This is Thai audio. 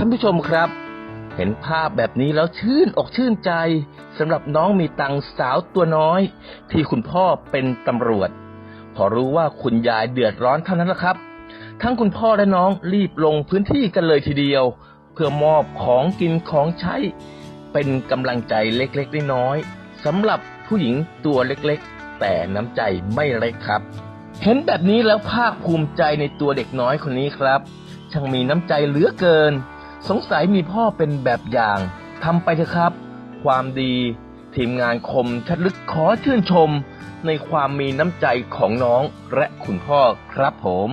ท่านผู้ชมครับ เห็นภาพแบบนี้แล้วชื่นอกชื่นใจสำหรับน้องมีตังสาวตัวน้อย ที่คุณพ่อเป็นตำรวจ พอรู้ว่าคุณยายเดือดร้อนเท่านั้นละครับ ทั้งคุณพ่อและน้องรีบลงพื้นที่กันเลยทีเดียว เพื่อมอบของกินของใช้ เป็นกำลังใจเล็กๆน้อยๆสำหรับผู้หญิงตัวเล็กๆ แต่น้ำใจไม่เล็กครับ เห็นแบบนี้แล้วภาคภูมิใจในตัวเด็กน้อยคนนี้ครับช่างมีน้ำใจเหลือเกิน สงสัยมีพ่อเป็นแบบอย่างทำไปเถอะครับ ความดีทีมงานคมชัดลึกขอชื่นชม ในความมีน้ำใจของน้องและคุณพ่อครับผม